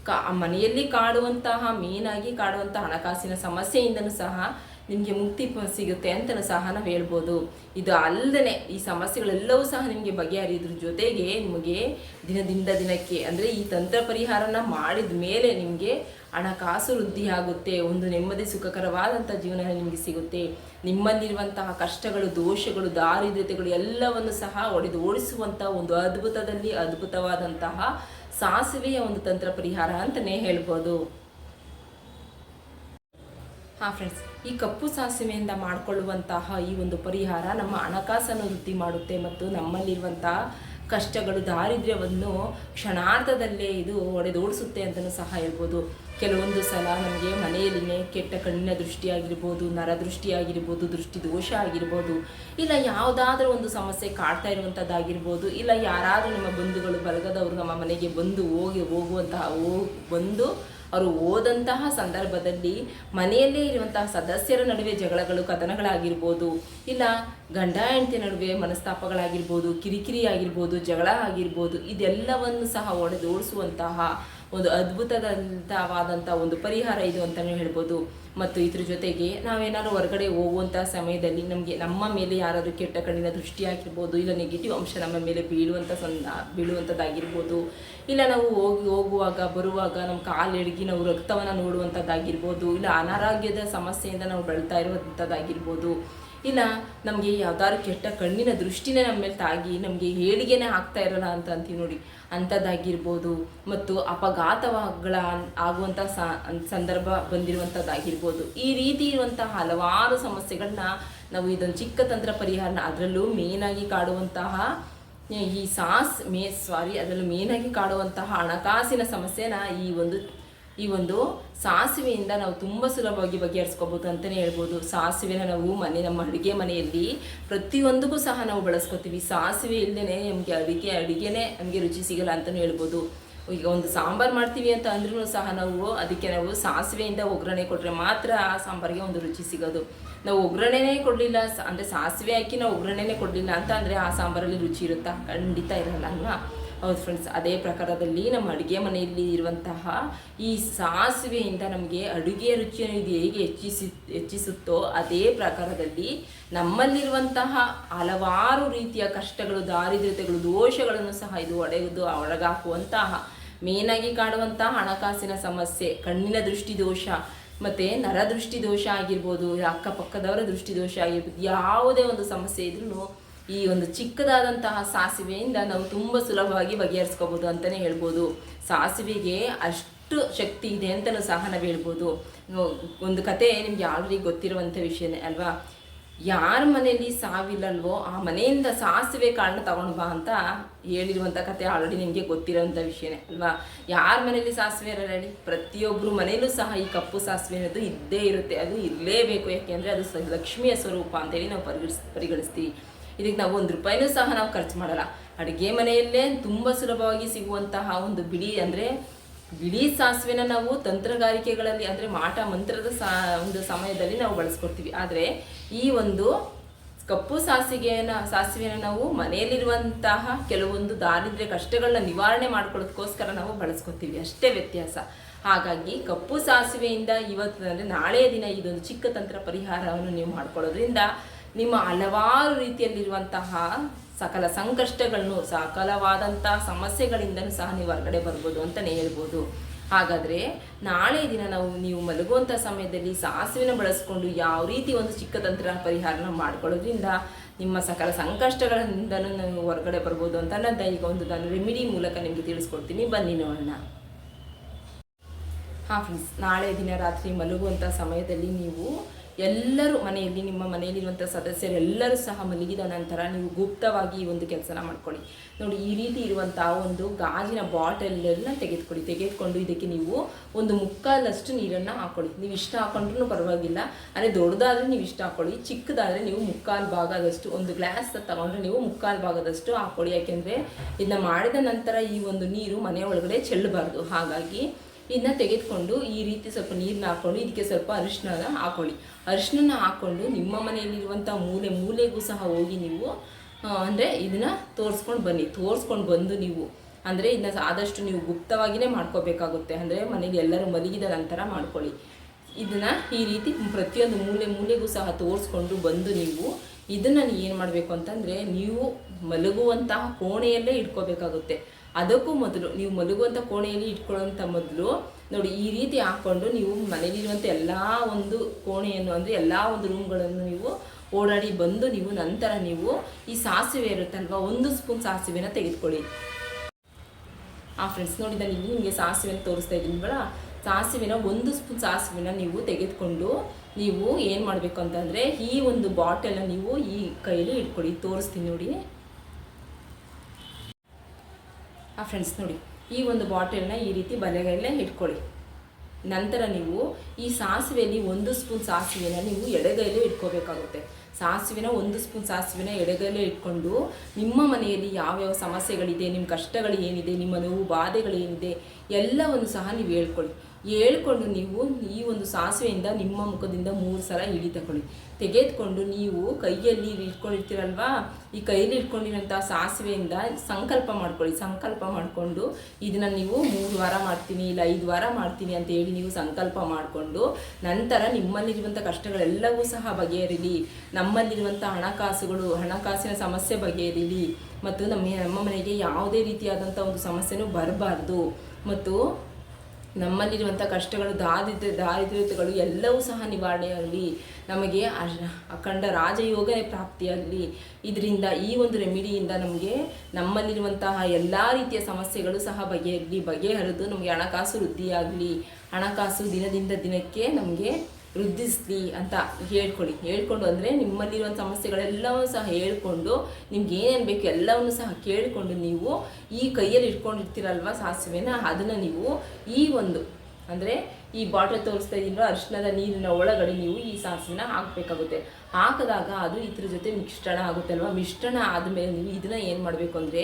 ಕಾ, ಮನೆಯಲ್ಲಿ ಕಾಡುವಂತಹ, ಮೇನಾಗಿ ಕಾಡುವಂತಹ ಹಣಕಾಸಿನ ಸಮಸ್ಯೆಯಿಂದನೂ ಸಹ ನಿಮಗೆ ಮುಕ್ತಿ ಸಿಗುತ್ತೆ ಅಂತಲೂ ಸಹ ನಾವು ಹೇಳ್ಬೋದು. ಇದು ಅಲ್ಲದೆ ಈ ಸಮಸ್ಯೆಗಳೆಲ್ಲವೂ ಸಹ ನಿಮಗೆ ಬಗೆಹರಿಯೋದ್ರ ಜೊತೆಗೆ ನಿಮಗೆ ದಿನದಿಂದ ದಿನಕ್ಕೆ ಅಂದರೆ ಈ ತಂತ್ರ ಪರಿಹಾರನ ಮಾಡಿದ ಮೇಲೆ ನಿಮಗೆ ಹಣಕಾಸು ವೃದ್ಧಿಯಾಗುತ್ತೆ ಒಂದು ನೆಮ್ಮದಿ ಸುಖಕರವಾದಂಥ ಜೀವನ ನಿಮಗೆ ಸಿಗುತ್ತೆ. ನಿಮ್ಮಲ್ಲಿರುವಂತಹ ಕಷ್ಟಗಳು, ದೋಷಗಳು, ದಾರಿದ್ರ್ಯತೆಗಳು ಎಲ್ಲವನ್ನು ಸಹ ಒಡೆದು ಓಡಿಸುವಂಥ ಒಂದು ಅದ್ಭುತದಲ್ಲಿ ಅದ್ಭುತವಾದಂತಹ ಸಾಸಿವೆಯ ಒಂದು ತಂತ್ರ ಪರಿಹಾರ ಅಂತಲೇ ಹೇಳ್ಬೋದು. ಹಾಂ ಫ್ರೆಂಡ್ಸ್ ಈ ಕಪ್ಪು ಸಾಸಿವೆಯಿಂದ ಮಾಡಿಕೊಳ್ಳುವಂತಹ ಈ ಒಂದು ಪರಿಹಾರ ನಮ್ಮ ಹಣಕಾಸನ್ನು ವೃದ್ಧಿ ಮಾಡುತ್ತೆ ಮತ್ತು ನಮ್ಮಲ್ಲಿರುವಂತಹ ಕಷ್ಟಗಳು, ದಾರಿದ್ರ್ಯವನ್ನು ಕ್ಷಣಾರ್ಧದಲ್ಲೇ ಇದು ಒಡೆದೋಡಿಸುತ್ತೆ ಅಂತಲೂ ಸಹ ಹೇಳ್ಬೋದು. ಕೆಲವೊಂದು ಸಲ ನಮಗೆ ಮನೆಯಲ್ಲಿನೇ ಕೆಟ್ಟ ಕಣ್ಣಿನ ದೃಷ್ಟಿಯಾಗಿರ್ಬೋದು ನರದೃಷ್ಟಿಯಾಗಿರ್ಬೋದು ದೃಷ್ಟಿ ದೋಷ ಆಗಿರ್ಬೋದು, ಇಲ್ಲ ಯಾವುದಾದ್ರೂ ಒಂದು ಸಮಸ್ಯೆ ಕಾಡ್ತಾ ಇರುವಂಥದ್ದಾಗಿರ್ಬೋದು, ಇಲ್ಲ ಯಾರಾದರೂ ನಮ್ಮ ಬಂಧುಗಳು ಬಲಗದವರು ನಮ್ಮ ಮನೆಗೆ ಬಂದು ಹೋಗಿ ಹೋಗುವಂತಹ, ಹೋಗಿ ಬಂದು ಅವರು ಓದಂತಹ ಸಂದರ್ಭದಲ್ಲಿ ಮನೆಯಲ್ಲೇ ಇರುವಂತಹ ಸದಸ್ಯರ ನಡುವೆ ಜಗಳಗಳು ಕದನಗಳಾಗಿರ್ಬೋದು ಇಲ್ಲ ಗಂಡ ಹೆಂಡತಿ ನಡುವೆ ಮನಸ್ತಾಪಗಳಾಗಿರ್ಬೋದು, ಕಿರಿಕಿರಿ ಆಗಿರ್ಬೋದು, ಜಗಳ ಆಗಿರ್ಬೋದು, ಇದೆಲ್ಲವನ್ನು ಸಹ ಒಡೆದೋಡಿಸುವಂತಹ ಒಂದು ಅದ್ಭುತದಂತವಾದಂಥ ಒಂದು ಪರಿಹಾರ ಇದು ಅಂತಲೇ ಹೇಳ್ಬೋದು. ಮತ್ತು ಇದ್ರ ಜೊತೆಗೆ ನಾವೇನಾದ್ರು ಹೊರಗಡೆ ಹೋಗುವಂಥ ಸಮಯದಲ್ಲಿ ನಮಗೆ ನಮ್ಮ ಮೇಲೆ ಯಾರಾದರೂ ಕೆಟ್ಟ ಕಣ್ಣಿನ ದೃಷ್ಟಿ ಆಗಿರ್ಬೋದು, ಇಲ್ಲ ನೆಗೆಟಿವ್ ಅಂಶ ನಮ್ಮ ಮೇಲೆ ಬೀಳುವಂಥ ಸಂದ ಬೀಳುವಂಥದ್ದಾಗಿರ್ಬೋದು ಇಲ್ಲ ನಾವು ಹೋಗಿ, ಹೋಗುವಾಗ, ಬರುವಾಗ ನಮ್ಮ ಕಾಲು ಎಡಗಿ ನಾವು ರಕ್ತವನ್ನು ನೋಡುವಂಥದ್ದಾಗಿರ್ಬೋದು ಇಲ್ಲ ಅನಾರೋಗ್ಯದ ಸಮಸ್ಯೆಯಿಂದ ನಾವು ಬೆಳ್ತಾ ಇರುವಂಥದ್ದಾಗಿರ್ಬೋದು ಇಲ್ಲ ನಮಗೆ ಯಾವ್ದಾದ್ರು ಕೆಟ್ಟ ಕಣ್ಣಿನ ದೃಷ್ಟಿನೇ ನಮ್ಮ ಮೇಲೆ ತಾಗಿ ನಮಗೆ ಹೇಳಿಗೆನೇ ಆಗ್ತಾ ಇರಲ್ಲ ಅಂತ ಅಂತೀವಿ ನೋಡಿ. ಅಂಥದ್ದಾಗಿರ್ಬೋದು ಮತ್ತು ಅಪಘಾತಗಳ ಆಗುವಂಥ ಸಂದರ್ಭ ಬಂದಿರುವಂಥದ್ದಾಗಿರ್ಬೋದು. ಈ ರೀತಿ ಇರುವಂಥ ಹಲವಾರು ಸಮಸ್ಯೆಗಳನ್ನ ನಾವು ಇದೊಂದು ಚಿಕ್ಕ ತಂತ್ರ ಪರಿಹಾರನ ಅದರಲ್ಲೂ ಮೇನಾಗಿ ಕಾಡುವಂತಹ ಈ ಸಾಸ್ ಮೇ, ಸಾರಿ, ಅದರಲ್ಲೂ ಮೇನಾಗಿ ಕಾಡುವಂತಹ ಹಣಕಾಸಿನ ಸಮಸ್ಯೆನ ಈ ಒಂದು ಈ ಒಂದು ಸಾಸಿವೆಯಿಂದ ನಾವು ತುಂಬ ಸುಲಭವಾಗಿ ಬಗೆಹರಿಸ್ಕೋಬೋದು ಅಂತಲೇ ಹೇಳ್ಬೋದು. ಸಾಸಿವೆನ ನಾವು ಮನೆ, ನಮ್ಮ ಅಡುಗೆ ಮನೆಯಲ್ಲಿ ಪ್ರತಿಯೊಂದಕ್ಕೂ ಸಹ ನಾವು ಬಳಸ್ಕೋತೀವಿ. ಸಾಸಿವೆ ಇಲ್ಲದೇ ನಮಗೆ ಅಡುಗೆ, ಅಡುಗೆನೇ ನಮಗೆ ರುಚಿ ಸಿಗಲ್ಲ ಅಂತಲೂ ಹೇಳ್ಬೋದು. ಈಗ ಒಂದು ಸಾಂಬಾರು ಮಾಡ್ತೀವಿ ಅಂತ ಅಂದ್ರೂ ಸಹ ನಾವು ಅದಕ್ಕೆ ನಾವು ಸಾಸಿವೆಯಿಂದ ಒಗ್ಗರಣೆ ಕೊಟ್ಟರೆ ಮಾತ್ರ ಆ ಸಾಂಬಾರಿಗೆ ಒಂದು ರುಚಿ ಸಿಗೋದು. ನಾವು ಒಗ್ಗರಣೆನೇ ಕೊಡಲಿಲ್ಲ, ಅಂದರೆ ಸಾಸಿವೆ ಹಾಕಿ ನಾವು ಒಗ್ಗರಣೆನೇ ಕೊಡಲಿಲ್ಲ ಅಂತ ಅಂದರೆ ಆ ಸಾಂಬಾರಲ್ಲಿ ರುಚಿ ಇರುತ್ತಾ? ಖಂಡಿತ ಇರಲ್ಲ ಅಲ್ವಾ? ಹೌದು ಫ್ರೆಂಡ್ಸ್ ಅದೇ ಪ್ರಕಾರದಲ್ಲಿ ನಮ್ಮ ಅಡುಗೆ ಮನೆಯಲ್ಲಿ ಇರುವಂತಹ ಈ ಸಾಸಿವೆಯಿಂದ ನಮಗೆ ಅಡುಗೆಯ ರುಚಿಯನ್ನು ಇದು ಹೇಗೆ ಹೆಚ್ಚಿಸಿ, ಹೆಚ್ಚಿಸುತ್ತೋ ಅದೇ ಪ್ರಕಾರದಲ್ಲಿ ನಮ್ಮಲ್ಲಿರುವಂತಹ ಹಲವಾರು ರೀತಿಯ ಕಷ್ಟಗಳು, ದಾರಿದ್ರ್ಯತೆಗಳು, ದೋಷಗಳನ್ನು ಸಹ ಇದು ಒಡೆದು ಒಳಗಾಕುವಂತಹ ಮೇನಾಗಿ ಕಾಣುವಂತಹ ಹಣಕಾಸಿನ ಸಮಸ್ಯೆ, ಕಣ್ಣಿನ ದೃಷ್ಟಿ ದೋಷ, ಮತ್ತು ನರದೃಷ್ಟಿ ದೋಷ ಆಗಿರ್ಬೋದು, ಅಕ್ಕಪಕ್ಕದವರ ದೃಷ್ಟಿ ದೋಷ ಆಗಿರ್ಬೋದು, ಯಾವುದೇ ಒಂದು ಸಮಸ್ಯೆ ಇದ್ರೂ ಈ ಒಂದು ಚಿಕ್ಕದಾದಂತಹ ಸಾಸಿವೆಯಿಂದ ನಾವು ತುಂಬ ಸುಲಭವಾಗಿ ಬಗೆಹರಿಸ್ಕೋಬೋದು ಅಂತಲೇ ಹೇಳ್ಬೋದು. ಸಾಸಿವೆಗೆ ಅಷ್ಟು ಶಕ್ತಿ ಇದೆ ಅಂತಲೂ ಸಹ ನಾವು ಹೇಳ್ಬೋದು. ಒಂದು ಕತೆ ನಿಮ್ಗೆ ಆಲ್ರೆಡಿ ಗೊತ್ತಿರುವಂಥ ವಿಷಯನೇ ಅಲ್ವಾ? ಯಾರ ಮನೆಯಲ್ಲಿ ಸಾವಿಲ್ಲಲ್ವೋ ಆ ಮನೆಯಿಂದ ಸಾಸಿವೆ ಕಾಳನ್ನ ತಗೊಂಡು ಬಾ ಅಂತ ಹೇಳಿರುವಂಥ ಕತೆ ಆಲ್ರೆಡಿ ನಿಮಗೆ ಗೊತ್ತಿರೋಂಥ ವಿಷಯನೇ ಅಲ್ವಾ? ಯಾರ ಮನೆಯಲ್ಲಿ ಸಾಸಿವೆ ಇರಲ್ಲ ಹೇಳಿ? ಪ್ರತಿಯೊಬ್ಬರು ಮನೆಯಲ್ಲೂ ಸಹ ಈ ಕಪ್ಪು ಸಾಸಿವೆ ಅನ್ನೋದು ಇದ್ದೇ ಇರುತ್ತೆ. ಅದು ಇರಲೇಬೇಕು ಯಾಕೆಂದರೆ ಅದು ಲಕ್ಷ್ಮಿಯ ಸ್ವರೂಪ ಅಂತೇಳಿ ನಾವು ಪರಿಗಣಿಸ್, ಪರಿಗಣಿಸ್ತೀವಿ. ಇದಕ್ಕೆ ನಾವು ಒಂದು ರೂಪಾಯಿನೂ ಸಹ ನಾವು ಖರ್ಚು ಮಾಡಲ್ಲ. ಅಡುಗೆ ಮನೆಯಲ್ಲೇ ತುಂಬ ಸುಲಭವಾಗಿ ಸಿಗುವಂತಹ ಒಂದು ಬಿಡಿ ಅಂದರೆ ಬಿಳಿ ಸಾಸಿವೆನ ನಾವು ತಂತ್ರಗಾರಿಕೆಗಳಲ್ಲಿ ಅಂದರೆ ಮಾಟ ಮಂತ್ರದ ಸಾ ಒಂದು ಸಮಯದಲ್ಲಿ ನಾವು ಬಳಸ್ಕೊಡ್ತೀವಿ. ಆದರೆ ಈ ಒಂದು ಕಪ್ಪು ಸಾಸಿಗೆನ, ಸಾಸಿವೆನ ನಾವು ಮನೆಯಲ್ಲಿರುವಂತಹ ಕೆಲವೊಂದು ದಾರಿದ್ರ್ಯ ಕಷ್ಟಗಳನ್ನ ನಿವಾರಣೆ ಮಾಡ್ಕೊಳ್ಳೋದಕ್ಕೋಸ್ಕರ ನಾವು ಬಳಸ್ಕೊತೀವಿ. ಅಷ್ಟೇ ವ್ಯತ್ಯಾಸ. ಹಾಗಾಗಿ ಕಪ್ಪು ಸಾಸಿವೆಯಿಂದ ಇವತ್ತು ಅಂದರೆ ನಾಳೆಯ ದಿನ ಇದೊಂದು ಚಿಕ್ಕ ತಂತ್ರ ಪರಿಹಾರವನ್ನು ನೀವು ಮಾಡ್ಕೊಳ್ಳೋದ್ರಿಂದ ನಿಮ್ಮ ಹಲವಾರು ರೀತಿಯಲ್ಲಿರುವಂತಹ ಸಕಲ ಸಂಕಷ್ಟಗಳನ್ನು, ಸಕಲವಾದಂತಹ ಸಮಸ್ಯೆಗಳಿಂದನೂ ಸಹ ನೀವು ಹೊರಗಡೆ ಬರ್ಬೋದು ಅಂತಲೇ ಹೇಳ್ಬೋದು. ಹಾಗಾದರೆ ನಾಳೆ ದಿನ ನಾವು, ನೀವು ಮಲಗುವಂಥ ಸಮಯದಲ್ಲಿ ಸಾಸಿವೆನ ಬಳಸ್ಕೊಂಡು ಯಾವ ರೀತಿ ಒಂದು ಚಿಕ್ಕ ತಂತ್ರ ಪರಿಹಾರನ ಮಾಡ್ಕೊಳ್ಳೋದ್ರಿಂದ ನಿಮ್ಮ ಸಕಲ ಸಂಕಷ್ಟಗಳಿಂದನೂ ನೀವು ಹೊರಗಡೆ ಬರ್ಬೋದು ಅಂತ ನಾನು ಈಗ ಒಂದು ನಾನು ರೆಮಿಡಿ ಮೂಲಕ ನಿಮಗೆ ತಿಳಿಸ್ಕೊಡ್ತೀನಿ. ಬನ್ನಿ ನೋಡೋಣ. ಹಾಂ ಫ್ರೆಂಡ್ಸ್ ನಾಳೆ ದಿನ ರಾತ್ರಿ ಮಲಗುವಂಥ ಸಮಯದಲ್ಲಿ ನೀವು ಎಲ್ಲರೂ ಮನೆಯಲ್ಲಿ, ನಿಮ್ಮ ಮನೆಯಲ್ಲಿರುವಂಥ ಸದಸ್ಯರೆಲ್ಲರೂ ಸಹ ಮಲಗಿದ ನಂತರ ನೀವು ಗುಪ್ತವಾಗಿ ಈ ಒಂದು ಕೆಲಸನ ಮಾಡ್ಕೊಳ್ಳಿ. ನೋಡಿ, ಈ ರೀತಿ ಇರುವಂಥ ಒಂದು ಗಾಜಿನ ಬಾಟಲನ್ನ ತೆಗೆದುಕೊಳ್ಳಿ. ತೆಗೆದುಕೊಂಡು ಇದಕ್ಕೆ ನೀವು ಒಂದು ಮುಕ್ಕಾಲಷ್ಟು ನೀರನ್ನು ಹಾಕೊಳ್ಳಿ. ನೀವು ಇಷ್ಟ ಹಾಕೊಂಡ್ರೂ ಪರವಾಗಿಲ್ಲ. ಅಂದರೆ ದೊಡ್ಡದಾದರೆ ನೀವು ಇಷ್ಟ ಹಾಕೊಳ್ಳಿ. ಚಿಕ್ಕದಾದರೆ ನೀವು ಮುಕ್ಕಾಲು ಭಾಗದಷ್ಟು, ಒಂದು ಗ್ಲಾಸ್ ತಗೊಂಡ್ರೆ ನೀವು ಮುಕ್ಕಾಲು ಭಾಗದಷ್ಟು ಹಾಕೊಳ್ಳಿ. ಯಾಕೆಂದರೆ ಇದನ್ನ ಮಾಡಿದ ನಂತರ ಈ ಒಂದು ನೀರು ಮನೆ ಒಳಗಡೆ ಚೆಲ್ಲಬಾರ್ದು. ಹಾಗಾಗಿ ಇದನ್ನ ತೆಗೆದುಕೊಂಡು ಈ ರೀತಿ ಸ್ವಲ್ಪ ನೀರನ್ನ ಹಾಕೊಂಡು ಇದಕ್ಕೆ ಸ್ವಲ್ಪ ಅರಿಶಿನ ಹಾಕೊಳ್ಳಿ. ಅರಿಶಿನ ಹಾಕ್ಕೊಂಡು ನಿಮ್ಮ ಮನೆಯಲ್ಲಿರುವಂಥ ಮೂಲೆ, ಮೂಲೆಗೂ ಸಹ ಹೋಗಿ ನೀವು ಅಂದರೆ ಇದನ್ನ ತೋರಿಸ್ಕೊಂಡು ಬನ್ನಿ. ತೋರಿಸ್ಕೊಂಡು ಬಂದು ನೀವು, ಅಂದರೆ ಇದನ್ನ ಆದಷ್ಟು ನೀವು ಗುಪ್ತವಾಗಿಯೇ ಮಾಡ್ಕೋಬೇಕಾಗುತ್ತೆ. ಅಂದರೆ ಮನೆಗೆ ಎಲ್ಲರೂ ಮಲಗಿದ ನಂತರ ಮಾಡ್ಕೊಳ್ಳಿ. ಇದನ್ನ ಈ ರೀತಿ ಪ್ರತಿಯೊಂದು ಮೂಲೆ, ಮೂಲೆಗೂ ಸಹ ತೋರಿಸ್ಕೊಂಡು ಬಂದು ನೀವು ಇದನ್ನು ಏನು ಮಾಡಬೇಕು ಅಂತಂದರೆ, ನೀವು ಮಲಗುವಂತಹ ಕೋಣೆಯಲ್ಲೇ ಇಟ್ಕೋಬೇಕಾಗುತ್ತೆ. ಅದಕ್ಕೂ ಮೊದಲು ನೀವು ಮಲಗುವಂಥ ಕೋಣೆಯಲ್ಲಿ ಇಟ್ಕೊಳ್ಳೋಂಥ ಮೊದಲು ನೋಡಿ ಈ ರೀತಿ ಹಾಕ್ಕೊಂಡು ನೀವು ಮನೇಲಿರುವಂಥ ಎಲ್ಲ ಒಂದು ಕೋಣೆಯನ್ನು ಅಂದರೆ ಎಲ್ಲ ಒಂದು ರೂಮ್ಗಳನ್ನು ನೀವು ಓಡಾಡಿ ಬಂದು ನೀವು ನಂತರ ನೀವು ಈ ಸಾಸಿವೆ ಇರುತ್ತಲ್ವ ಒಂದು ಸ್ಪೂನ್ ಸಾಸಿವೆನ ತೆಗೆದುಕೊಳ್ಳಿ. ಆ ಫ್ರೆಂಡ್ಸ್ ನೋಡಿ ನಾನು ನಿಮಗೆ ಸಾಸಿವೆನ ತೋರಿಸ್ತಾ ಇದ್ದೀನಿ ಬೇಡ ಸಾಸಿವೆನ ಒಂದು ಸ್ಪೂನ್ ಸಾಸಿವೆನ ನೀವು ತೆಗೆದುಕೊಂಡು ನೀವು ಏನು ಮಾಡಬೇಕು ಅಂತಂದರೆ ಈ ಒಂದು ಬಾಟಲನ್ನ ನೀವು ಈ ಕೈಯಲ್ಲಿ ಇಟ್ಕೊಳ್ಳಿ. ತೋರಿಸ್ತೀನಿ ನೋಡಿ. ಆ ಫ್ರೆಂಡ್ಸ್ ನೋಡಿ, ಈ ಒಂದು ಬಾಟಲ್ನ ಈ ರೀತಿ ಬಲೆಗೈಲೇ ಇಟ್ಕೊಳ್ಳಿ. ನಂತರ ನೀವು ಈ ಸಾಸಿವೆಯಲ್ಲಿ ಒಂದು ಸ್ಪೂನ್ ಸಾಸಿವೆನ ನೀವು ಎಡಗೈಲೇ ಇಟ್ಕೋಬೇಕಾಗುತ್ತೆ. ಸಾಸಿವೆನ ಒಂದು ಸ್ಪೂನ್ ಸಾಸಿವೆನ ಎಡಗೈಲೇ ಇಟ್ಕೊಂಡು ನಿಮ್ಮ ಮನೆಯಲ್ಲಿ ಯಾವ್ಯಾವ ಸಮಸ್ಯೆಗಳಿದೆ ನಿಮ್ಮ ಕಷ್ಟಗಳು ಏನಿದೆ, ನಿಮ್ಮ ನೋವು ಬಾಧೆಗಳೇನಿದೆ ಎಲ್ಲವನ್ನು ಸಹ ನೀವು ಹೇಳ್ಕೊಳ್ಳಿ. ಹೇಳ್ಕೊಂಡು ನೀವು ಈ ಒಂದು ಸಾಸಿವೆಯಿಂದ ನಿಮ್ಮ ಮುಖದಿಂದ ಮೂರು ಸಲ ಇಳಿ ತಗೊಳ್ಳಿ. ತೆಗೆದುಕೊಂಡು ನೀವು ಕೈಯಲ್ಲಿ ಇಟ್ಕೊಂಡಿರ್ತೀರಲ್ವಾ? ಈ ಕೈಯಲ್ಲಿ ಇಟ್ಕೊಂಡಿರೋಂಥ ಸಾಸಿವೆಯಿಂದ ಸಂಕಲ್ಪ ಮಾಡ್ಕೊಳ್ಳಿ. ಸಂಕಲ್ಪ ಮಾಡಿಕೊಂಡು ಇದನ್ನು ನೀವು ಮೂರು ವಾರ ಮಾಡ್ತೀನಿ, ಇಲ್ಲ ಐದು ವಾರ ಮಾಡ್ತೀನಿ ಅಂತ ಹೇಳಿ ನೀವು ಸಂಕಲ್ಪ ಮಾಡಿಕೊಂಡು ನಂತರ ನಿಮ್ಮಲ್ಲಿರುವಂಥ ಕಷ್ಟಗಳೆಲ್ಲವೂ ಸಹ ಬಗೆಹರಿಲಿ. ನಮ್ಮಲ್ಲಿರುವಂಥ ಹಣಕಾಸುಗಳು, ಹಣಕಾಸಿನ ಸಮಸ್ಯೆ ಬಗೆಹರಿಲಿ. ಮತ್ತು ನಮ್ಮ ನಮ್ಮ ಮನೆಗೆ ಯಾವುದೇ ರೀತಿಯಾದಂಥ ಒಂದು ಸಮಸ್ಯೆನೂ ಬರಬಾರ್ದು. ಮತ್ತು ನಮ್ಮಲ್ಲಿರುವಂಥ ಕಷ್ಟಗಳು ದಾರಿದ್ರ ದಾರಿದ್ರ್ಯತೆಗಳು ಎಲ್ಲವೂ ಸಹ ನಿವಾರಣೆಯಾಗಲಿ. ನಮಗೆ ಅಖಂಡ ರಾಜಯೋಗನೇ ಪ್ರಾಪ್ತಿಯಾಗಲಿ. ಇದರಿಂದ ಈ ಒಂದು ರೆಮಿಡಿಯಿಂದ ನಮಗೆ ನಮ್ಮಲ್ಲಿರುವಂತಹ ಎಲ್ಲ ರೀತಿಯ ಸಮಸ್ಯೆಗಳು ಸಹ ಬಗೆಹರಲಿ, ಬಗೆಹರಿದು ನಮಗೆ ಹಣಕಾಸು ವೃದ್ಧಿಯಾಗಲಿ. ಹಣಕಾಸು ದಿನದಿಂದ ದಿನಕ್ಕೆ ನಮಗೆ ವೃದ್ಧಿಸ್ಲಿ ಅಂತ ಹೇಳ್ಕೊಳ್ಳಿ. ಹೇಳ್ಕೊಂಡು ಅಂದರೆ ನಿಮ್ಮಲ್ಲಿರುವಂಥ ಸಮಸ್ಯೆಗಳೆಲ್ಲವೂ ಸಹ ಹೇಳ್ಕೊಂಡು, ನಿಮ್ಗೆ ಏನೇನು ಬೇಕು ಎಲ್ಲವನ್ನು ಸಹ ಕೇಳಿಕೊಂಡು ನೀವು ಈ ಕೈಯಲ್ಲಿ ಇಟ್ಕೊಂಡಿರ್ತೀರಲ್ವ ಸಾಸಿವೆನ, ಅದನ್ನು ನೀವು ಈ ಒಂದು ಅಂದರೆ ಈ ಬಾಟಲ್ ತೋರಿಸ್ತಾ ಇದ್ದೀನೋ ಅರಿಶಿಣದ ನೀರಿನ ಒಳಗಡೆ ನೀವು ಈ ಸಾಸಿವೆನ ಹಾಕಬೇಕಾಗುತ್ತೆ. ಹಾಕಿದಾಗ ಅದು ಇದ್ರ ಜೊತೆ ಮಿಶ್ರಣ ಆಗುತ್ತೆ ಅಲ್ವಾ ಮಿಶ್ರಣ ಆದಮೇಲೆ ನೀವು ಇದನ್ನ ಏನು ಮಾಡಬೇಕು ಅಂದರೆ,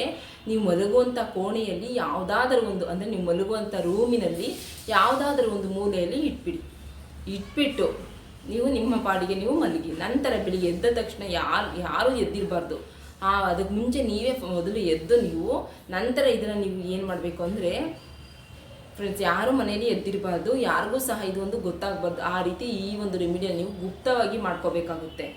ನೀವು ಮಲಗುವಂಥ ಕೋಣೆಯಲ್ಲಿ ಯಾವುದಾದ್ರೂ ಒಂದು ಅಂದರೆ ನೀವು ಮಲಗುವಂಥ ರೂಮಿನಲ್ಲಿ ಯಾವುದಾದ್ರೂ ಒಂದು ಮೂಲೆಯಲ್ಲಿ ಇಟ್ಬಿಡಿ. ಇಟ್ಬಿಟ್ಟು ನೀವು ನಿಮ್ಮ ಪಾಡಿಗೆ ನೀವು ಮಲಗಿ. ನಂತರ ಬೆಳಿಗ್ಗೆ ಎದ್ದ ತಕ್ಷಣ ಯಾರು, ಯಾರೂ ಎದ್ದಿರಬಾರ್ದು. ಆ ಅದಕ್ಕೆ ಮುಂಚೆ ನೀವೇ ಮೊದಲು ಎದ್ದು ನೀವು, ನಂತರ ಇದನ್ನು ನೀವು ಏನು ಮಾಡಬೇಕು ಅಂದರೆ ಫ್ರೆಂಡ್ಸ್ ಯಾರು ಮನೆಯಲ್ಲಿ ಎದ್ದಿರಬಾರ್ದು, ಯಾರಿಗೂ ಸಹ ಇದು ಒಂದು ಗೊತ್ತಾಗಬಾರ್ದು. ಆ ರೀತಿ ಈ ಒಂದು ರೆಮಿಡಿಯನ್ನು ನೀವು ಗುಪ್ತವಾಗಿ ಮಾಡ್ಕೋಬೇಕಾಗುತ್ತೆ.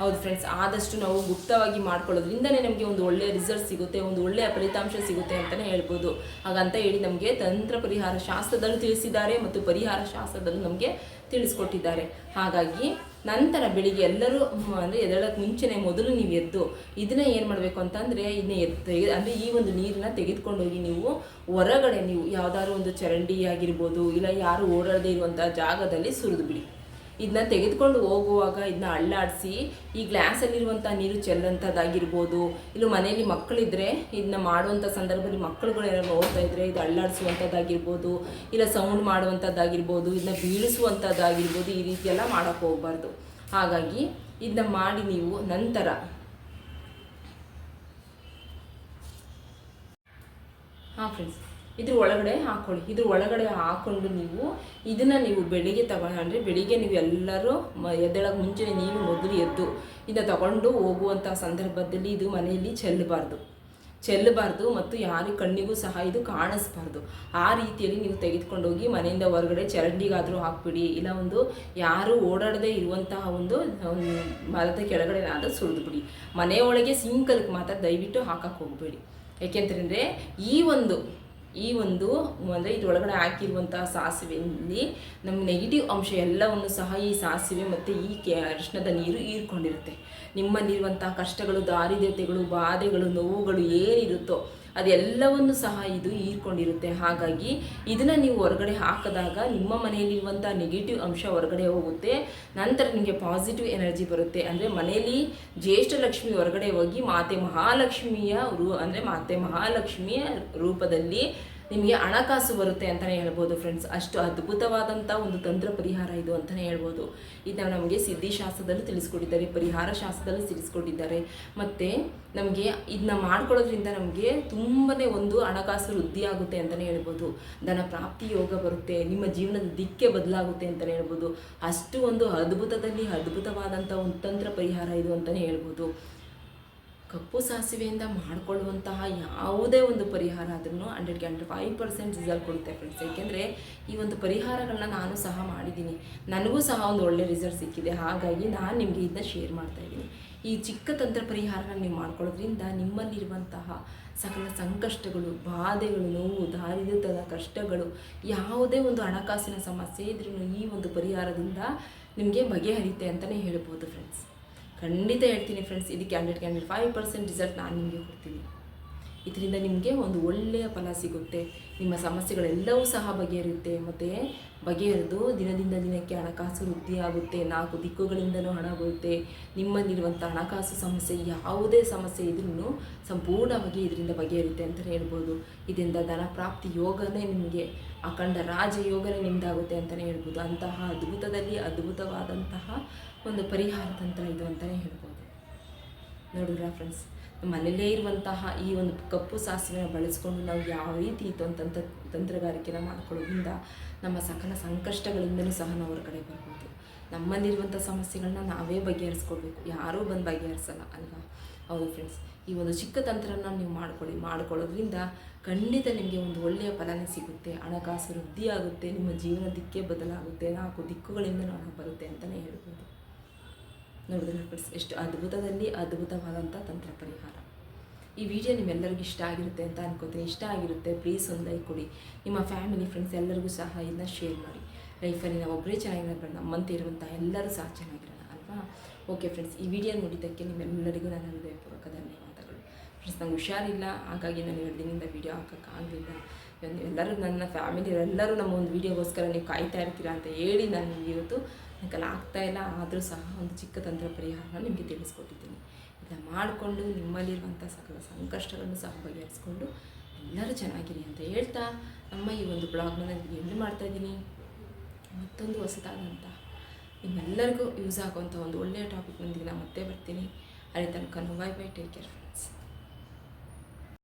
ಹೌದು ಫ್ರೆಂಡ್ಸ್ ಆದಷ್ಟು ನಾವು ಗುಪ್ತವಾಗಿ ಮಾಡ್ಕೊಳ್ಳೋದ್ರಿಂದನೇ ನಮಗೆ ಒಂದು ಒಳ್ಳೆಯ ರಿಸಲ್ಟ್ ಸಿಗುತ್ತೆ, ಒಂದು ಒಳ್ಳೆಯ ಫಲಿತಾಂಶ ಸಿಗುತ್ತೆ ಅಂತಲೇ ಹೇಳ್ಬೋದು. ಹಾಗಂತ ಹೇಳಿ ನಮಗೆ ತಂತ್ರ ಪರಿಹಾರ ಶಾಸ್ತ್ರದಲ್ಲೂ ತಿಳಿಸಿದ್ದಾರೆ ಮತ್ತು ಪರಿಹಾರ ಶಾಸ್ತ್ರದಲ್ಲೂ ನಮಗೆ ತಿಳಿಸ್ಕೊಟ್ಟಿದ್ದಾರೆ. ಹಾಗಾಗಿ ನಂತರ ಬೆಳಿಗ್ಗೆ ಎಲ್ಲರೂ, ಅಂದರೆ ಎದ್ದೇಳಕ್ಕೆ ಮುಂಚೆನೆ ಮೊದಲು ನೀವು ಎದ್ದು, ಇದನ್ನ ಏನು ಮಾಡಬೇಕು ಅಂತಂದರೆ ಇದನ್ನ ಎದ್ದು ಅಂದರೆ ಈ ಒಂದು ನೀರನ್ನ ತೆಗೆದುಕೊಂಡೋಗಿ ನೀವು ಹೊರಗಡೆ ನೀವು ಯಾವುದಾದ್ರು ಒಂದು ಚರಂಡಿ ಆಗಿರ್ಬೋದು, ಇಲ್ಲ ಯಾರು ಓಡಾಡದೇ ಇರುವಂಥ ಜಾಗದಲ್ಲಿ ಸುರಿದು ಬಿಡಿ ಇದನ್ನ ತೆಗೆದುಕೊಂಡು ಹೋಗುವಾಗ ಇದನ್ನ ಅಳ್ಳಾಡಿಸಿ ಈ ಗ್ಲಾಸಲ್ಲಿರುವಂಥ ನೀರು ಚೆಲ್ಲಂಥದ್ದಾಗಿರ್ಬೋದು ಇಲ್ಲ ಮನೆಯಲ್ಲಿ ಮಕ್ಕಳಿದ್ರೆ ಇದನ್ನ ಮಾಡುವಂಥ ಸಂದರ್ಭದಲ್ಲಿ ಮಕ್ಕಳುಗಳು ಏನಾದ್ರು ನೋಡ್ತಾ ಇದ್ರೆ ಇದು ಅಳ್ಳಾಡಿಸುವಂಥದ್ದಾಗಿರ್ಬೋದು ಇಲ್ಲ ಸೌಂಡ್ ಮಾಡುವಂಥದ್ದಾಗಿರ್ಬೋದು ಇದನ್ನ ಬೀಳಿಸುವಂಥದ್ದಾಗಿರ್ಬೋದು ಈ ರೀತಿ ಎಲ್ಲ ಮಾಡೋಕ್ಕೆ ಹೋಗ್ಬಾರ್ದು. ಹಾಗಾಗಿ ಇದನ್ನ ಮಾಡಿ ನೀವು ನಂತರ ಹಾಂ ಫ್ರೆಂಡ್ಸ್ ಇದ್ರ ಒಳಗಡೆ ಹಾಕೊಳ್ಳಿ. ಇದ್ರ ಒಳಗಡೆ ಹಾಕೊಂಡು ನೀವು ಇದನ್ನ ನೀವು ಬೆಳಿಗ್ಗೆ ತಗೊಂಡು ಅಂದರೆ ಬೆಳಿಗ್ಗೆ ನೀವು ಎಲ್ಲರೂ ಮ ಎದ್ದೇಳಕ್ಕೆ ಮುಂಚೆ ನೀವು ಮೊದಲು ಎದ್ದು ಇದನ್ನು ತಗೊಂಡು ಹೋಗುವಂಥ ಸಂದರ್ಭದಲ್ಲಿ ಇದು ಮನೆಯಲ್ಲಿ ಚೆಲ್ಲಬಾರ್ದು. ಚೆಲ್ಲಬಾರ್ದು ಮತ್ತು ಯಾರ ಕಣ್ಣಿಗೂ ಸಹ ಇದು ಕಾಣಿಸ್ಬಾರ್ದು. ಆ ರೀತಿಯಲ್ಲಿ ನೀವು ತೆಗೆದುಕೊಂಡೋಗಿ ಮನೆಯಿಂದ ಹೊರಗಡೆ ಚರಂಡಿಗಾದರೂ ಹಾಕ್ಬಿಡಿ. ಇಲ್ಲ ಒಂದು ಯಾರು ಓಡಾಡದೇ ಇರುವಂತಹ ಒಂದು ಮರದ ಕೆಳಗಡೆ ಆದರೂ ಸುರಿದ್ಬಿಡಿ. ಮನೆಯೊಳಗೆ ಸಿಂಕಲ್ಗೆ ಮಾತ್ರ ದಯವಿಟ್ಟು ಹಾಕಕ್ಕೆ ಹೋಗಬೇಡಿ. ಏಕೆಂತಂದರೆ ಈ ಒಂದು ಈ ಒಂದು, ಅಂದರೆ ಇದರೊಳಗಡೆ ಹಾಕಿರುವಂತಹ ಸಾಸಿವೆಯಲ್ಲಿ ನಮ್ಮ ನೆಗೆಟಿವ್ ಅಂಶ ಎಲ್ಲವನ್ನು ಸಹ ಈ ಸಾಸಿವೆ ಮತ್ತು ಈ ಕೆ ಅರಿಶಿನದ ನೀರು ಹೀರ್ಕೊಂಡಿರುತ್ತೆ. ನಿಮ್ಮಲ್ಲಿರುವಂತಹ ಕಷ್ಟಗಳು, ದಾರಿದ್ರ್ಯತೆಗಳು, ಬಾಧೆಗಳು, ನೋವುಗಳು ಏನಿರುತ್ತೋ ಅದೆಲ್ಲವನ್ನು ಸಹ ಇದು ಹೀರ್ಕೊಂಡಿರುತ್ತೆ. ಹಾಗಾಗಿ ಇದನ್ನು ನೀವು ಹೊರಗಡೆ ಹಾಕಿದಾಗ ನಿಮ್ಮ ಮನೆಯಲ್ಲಿರುವಂಥ ನೆಗೆಟಿವ್ ಅಂಶ ಹೊರಗಡೆ ಹೋಗುತ್ತೆ. ನಂತರ ನಿಮಗೆ ಪಾಸಿಟಿವ್ ಎನರ್ಜಿ ಬರುತ್ತೆ. ಅಂದರೆ ಮನೆಯಲ್ಲಿ ಜ್ಯೇಷ್ಠ ಲಕ್ಷ್ಮಿ ಹೊರಗಡೆ ಹೋಗಿ ಮಾತೆ ಮಹಾಲಕ್ಷ್ಮಿಯ ರೂ ಅಂದರೆ ಮಾತೆ ಮಹಾಲಕ್ಷ್ಮಿಯ ರೂಪದಲ್ಲಿ ನಿಮಗೆ ಹಣಕಾಸು ಬರುತ್ತೆ ಅಂತಲೇ ಹೇಳ್ಬೋದು ಫ್ರೆಂಡ್ಸ್ ಅಷ್ಟು ಅದ್ಭುತವಾದಂಥ ಒಂದು ತಂತ್ರ ಪರಿಹಾರ ಇದು ಅಂತಲೇ ಹೇಳ್ಬೋದು. ಇದನ್ನ ನಮಗೆ ಸಿದ್ಧಿಶಾಸ್ತ್ರದಲ್ಲೂ ತಿಳಿಸ್ಕೊಟ್ಟಿದ್ದಾರೆ, ಪರಿಹಾರ ಶಾಸ್ತ್ರದಲ್ಲೂ ತಿಳಿಸ್ಕೊಟ್ಟಿದ್ದಾರೆ. ಮತ್ತು ನಮಗೆ ಇದನ್ನ ಮಾಡ್ಕೊಳ್ಳೋದ್ರಿಂದ ನಮಗೆ ತುಂಬನೇ ಒಂದು ಹಣಕಾಸು ವೃದ್ಧಿ ಆಗುತ್ತೆ ಅಂತಲೇ ಹೇಳ್ಬೋದು. ಧನ ಪ್ರಾಪ್ತಿ ಯೋಗ ಬರುತ್ತೆ, ನಿಮ್ಮ ಜೀವನದ ದಿಕ್ಕೆ ಬದಲಾಗುತ್ತೆ ಅಂತಲೇ ಹೇಳ್ಬೋದು. ಅಷ್ಟು ಒಂದು ಅದ್ಭುತದಲ್ಲಿ ಅದ್ಭುತವಾದಂಥ ಒಂದು ತಂತ್ರ ಪರಿಹಾರ ಇದು ಅಂತಲೇ ಹೇಳ್ಬೋದು. ಕಪ್ಪು ಸಾಸಿವೆಯಿಂದ ಮಾಡಿಕೊಳ್ಳುವಂತಹ ಯಾವುದೇ ಒಂದು ಪರಿಹಾರ ಆದ್ರೂ ಹಂಡ್ರೆಡ್ಗೆ ಹಂಡ್ರೆಡ್ ಫೈವ್ ಪರ್ಸೆಂಟ್ ರಿಸಲ್ಟ್ ಕೊಡುತ್ತೆ ಫ್ರೆಂಡ್ಸ್ ಏಕೆಂದರೆ ಈ ಒಂದು ಪರಿಹಾರಗಳನ್ನ ನಾನು ಸಹ ಮಾಡಿದ್ದೀನಿ. ನನಗೂ ಸಹ ಒಂದು ಒಳ್ಳೆ ರಿಸಲ್ಟ್ ಸಿಕ್ಕಿದೆ. ಹಾಗಾಗಿ ನಾನು ನಿಮಗೆ ಇದನ್ನ ಶೇರ್ ಮಾಡ್ತಾ ಇದ್ದೀನಿ. ಈ ಚಿಕ್ಕ ತಂತ್ರ ಪರಿಹಾರನ ನೀವು ಮಾಡ್ಕೊಳ್ಳೋದ್ರಿಂದ ನಿಮ್ಮಲ್ಲಿರುವಂತಹ ಸಕಲ ಸಂಕಷ್ಟಗಳು, ಬಾಧೆಗಳು, ನೋವು, ದಾರಿದ್ರ್ಯದ ಕಷ್ಟಗಳು, ಯಾವುದೇ ಒಂದು ಹಣಕಾಸಿನ ಸಮಸ್ಯೆ ಇದ್ರೂ ಈ ಒಂದು ಪರಿಹಾರದಿಂದ ನಿಮಗೆ ಬಗೆಹರಿತೆ ಅಂತಲೇ ಹೇಳ್ಬೋದು ಫ್ರೆಂಡ್ಸ್ ಖಂಡಿತ ಹೇಳ್ತೀನಿ ಫ್ರೆಂಡ್ಸ್ ಇದಕ್ಕೆ hundred hundred five percent result ನಾನು ನಿಮಗೆ ಕೊಡ್ತೀನಿ. ಇದರಿಂದ ನಿಮಗೆ ಒಂದು ಒಳ್ಳೆಯ ಫಲ ಸಿಗುತ್ತೆ. ನಿಮ್ಮ ಸಮಸ್ಯೆಗಳೆಲ್ಲವೂ ಸಹ ಬಗೆಹರಿಯುತ್ತೆ. ಮತ್ತು ಬಗೆಹರಿದು ದಿನದಿಂದ ದಿನಕ್ಕೆ ಹಣಕಾಸು ವೃದ್ಧಿ ಆಗುತ್ತೆ ನಾಲ್ಕು ದಿಕ್ಕುಗಳಿಂದಲೂ ಹಣ ಬರುತ್ತೆ. ನಿಮ್ಮಲ್ಲಿರುವಂಥ ಹಣಕಾಸು ಸಮಸ್ಯೆ, ಯಾವುದೇ ಸಮಸ್ಯೆ ಇದ್ರೂ ಸಂಪೂರ್ಣವಾಗಿ ಇದರಿಂದ ಬಗೆಹರಿಯುತ್ತೆ ಅಂತಲೇ ಹೇಳ್ಬೋದು. ಇದರಿಂದ ಧನ ಪ್ರಾಪ್ತಿ ಯೋಗನೇ ನಿಮಗೆ, ಅಖಂಡ ರಾಜಯೋಗನೇ ನಿಮ್ದಾಗುತ್ತೆ ಅಂತಲೇ ಹೇಳ್ಬೋದು. ಅಂತಹ ಅದ್ಭುತದಲ್ಲಿ ಅದ್ಭುತವಾದಂತಹ ಒಂದು ಪರಿಹಾರ ತಂತ್ರ ಇದು ಅಂತಲೇ ಹೇಳ್ಬೋದು. ನೋಡಿದ್ರ ಫ್ರೆಂಡ್ಸ್ ಮನೆಯಲ್ಲೇ ಇರುವಂತಹ ಈ ಒಂದು ಕಪ್ಪು ಸಾಸಿವೆನ ಬಳಸ್ಕೊಂಡು ನಾವು ಯಾವ ರೀತಿ ತಂತ ತಂತ್ರಗಾರಿಕೆನ ಮಾಡ್ಕೊಳ್ಳೋದ್ರಿಂದ ನಮ್ಮ ಸಕಲ ಸಂಕಷ್ಟಗಳಿಂದಲೂ ಸಹ ನಾವು ಕಡೆ ಬರ್ಬೋದು. ನಮ್ಮಲ್ಲಿರುವಂಥ ಸಮಸ್ಯೆಗಳನ್ನ ನಾವೇ ಬಗೆಹರಿಸ್ಕೊಳ್ಬೇಕು. ಯಾರೂ ಬಂದು ಬಗೆಹರಿಸಲ್ಲ, ಅಲ್ವಾ? ಹೌದು ಫ್ರೆಂಡ್ಸ್ ಈ ಒಂದು ಚಿಕ್ಕ ತಂತ್ರನ ನೀವು ಮಾಡ್ಕೊಳ್ಳಿ. ಮಾಡ್ಕೊಳ್ಳೋದ್ರಿಂದ ಖಂಡಿತ ನಿಮಗೆ ಒಂದು ಒಳ್ಳೆಯ ಫಲನೇ ಸಿಗುತ್ತೆ. ಹಣಕಾಸು ವೃದ್ಧಿಯಾಗುತ್ತೆ. ನಿಮ್ಮ ಜೀವನ ದಿಕ್ಕೇ ಬದಲಾಗುತ್ತೆ. ನಾಲ್ಕು ದಿಕ್ಕುಗಳಿಂದ ಹಣ ಬರುತ್ತೆ ಅಂತಲೇ ಹೇಳ್ಬೋದು. ನೋಡಿದ್ರೆ ಫ್ರೆಂಡ್ಸ್ ಎಷ್ಟು ಅದ್ಭುತದಲ್ಲಿ ಅದ್ಭುತವಾದಂಥ ತಂತ್ರ ಪರಿಹಾರ ಈ ವಿಡಿಯೋ ನಿಮ್ಮೆಲ್ಲರಿಗೂ ಇಷ್ಟ ಆಗಿರುತ್ತೆ ಅಂತ ಅನ್ಕೋತೀನಿ. ಇಷ್ಟ ಆಗಿರುತ್ತೆ ಪ್ಲೀಸ್ ಒಂದು ಲೈಕ್ ಕೊಡಿ. ನಿಮ್ಮ ಫ್ಯಾಮಿಲಿ ಫ್ರೆಂಡ್ಸ್ ಎಲ್ಲರಿಗೂ ಸಹ ಇದನ್ನ ಶೇರ್ ಮಾಡಿ. ಲೈಫಲ್ಲಿ ನಾವು ಒಬ್ಬರೇ ಚೆನ್ನಾಗಿರೋದು ನಮ್ಮಂತೆ ಇರುವಂಥ ಎಲ್ಲರೂ ಸಹ ಚೆನ್ನಾಗಿರೋಣ ಅಲ್ವಾ? ಓಕೆ ಫ್ರೆಂಡ್ಸ್ ಈ ವಿಡಿಯೋ ನೋಡಿದ್ದಕ್ಕೆ ನಿಮ್ಮೆಲ್ಲರಿಗೂ ನಾನು ಹೃದಯಪೂರ್ವಕ ಧನ್ಯವಾದಗಳು. ಫ್ರೆಂಡ್ಸ್ ನಂಗೆ ಹುಷಾರಿಲ್ಲ, ಹಾಗಾಗಿ ನಾನು ಎರಡು ದಿನದಿಂದ ವೀಡಿಯೋ ಹಾಕೋಕ್ಕಾಗಲಿಲ್ಲ ಎಲ್ಲರೂ ನನ್ನ ಫ್ಯಾಮಿಲಿ ಎಲ್ಲರೂ ನಮ್ಮ ಒಂದು ವೀಡಿಯೋಗೋಸ್ಕರ ನೀವು ಕಾಯ್ತಾ ಇರ್ತೀರಾ ಅಂತ ಹೇಳಿ ನಾನು ಇವತ್ತು ನನಗೆಲ್ಲ ಆಗ್ತಾ ಇಲ್ಲ ಆದರೂ ಸಹ ಒಂದು ಚಿಕ್ಕ ತಂತ್ರ ಪರಿಹಾರನ ನಿಮಗೆ ತಿಳಿಸ್ಕೊಟ್ಟಿದ್ದೀನಿ. ಇದನ್ನು ಮಾಡಿಕೊಂಡು ನಿಮ್ಮಲ್ಲಿರುವಂಥ ಸಕಲ ಸಂಕಷ್ಟಗಳನ್ನು ಸಹ ಬಗೆಹರಿಸ್ಕೊಂಡು ಎಲ್ಲರೂ ಚೆನ್ನಾಗಿರಿ ಅಂತ ಹೇಳ್ತಾ ನಮ್ಮ ಈ ಒಂದು ಬ್ಲಾಗ್ನ ನಾನು ಎಂಡ್ ಮಾಡ್ತಾ ಇದ್ದೀನಿ ಮತ್ತೊಂದು ಹೊಸದಾದಂಥ ನಿಮ್ಮೆಲ್ಲರಿಗೂ ಯೂಸ್ ಆಗುವಂಥ ಒಂದು ಒಳ್ಳೆಯ ಟಾಪಿಕ್ನೊಂದಿಗೆ ನಾನು ಮತ್ತೆ ಬರ್ತೀನಿ. ಅಲ್ಲಿ ತನಕ ಬೈ ಬೈ ಟೇಕ್ ಕೇರ್